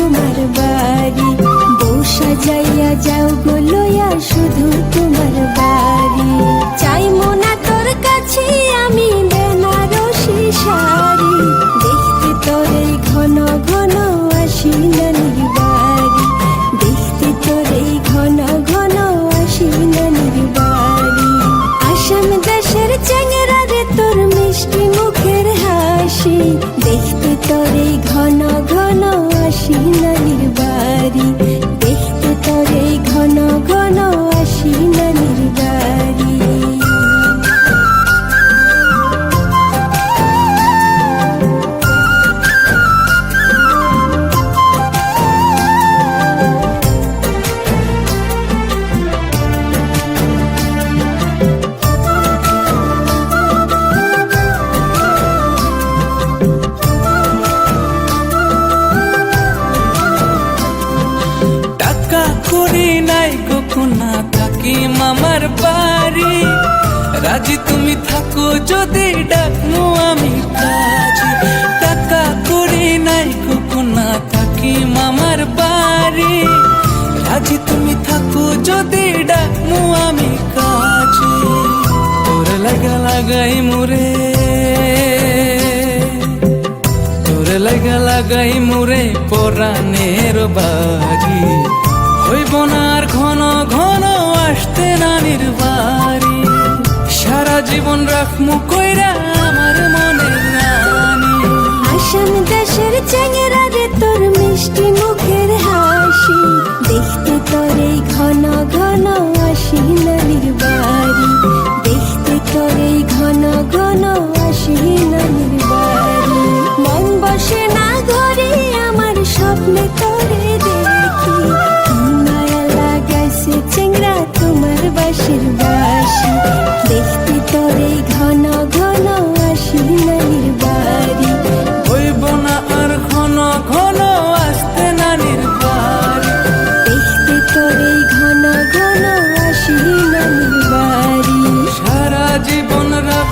তোমার বাড়ি। বউ সাজাইয়া যাও বলো শুধু তোমার নাই কখনা থাকি মামার বাড়ি। রাজি তুমি থাকো যদি ডাকমু আমি কাজী। টাকা করি নাই কখনা থাকি মামার বাড়ি। রাজি তুমি থাকো যদি ডাকমু আমি কাজী। তোর লাগা লাগাই মুরে। তোর লাগা লাগাই মুরে পরাণের বাড়ি হইব বোনার ঘন ঘন আসতে নানির বাড়ি সারা জীবন রাখমু কইরা আমার মনের রানী। আসাম দেশের চ্যাংরা রে তোর মিষ্টি মুখের আকাশের ঘন ঘন আসি নানির বাড়ি। হইব না ঘন ঘন আসতে নানির বাড়ি। ঘন ঘন আসি নানির বাড়ি। সারা জীবন রাখ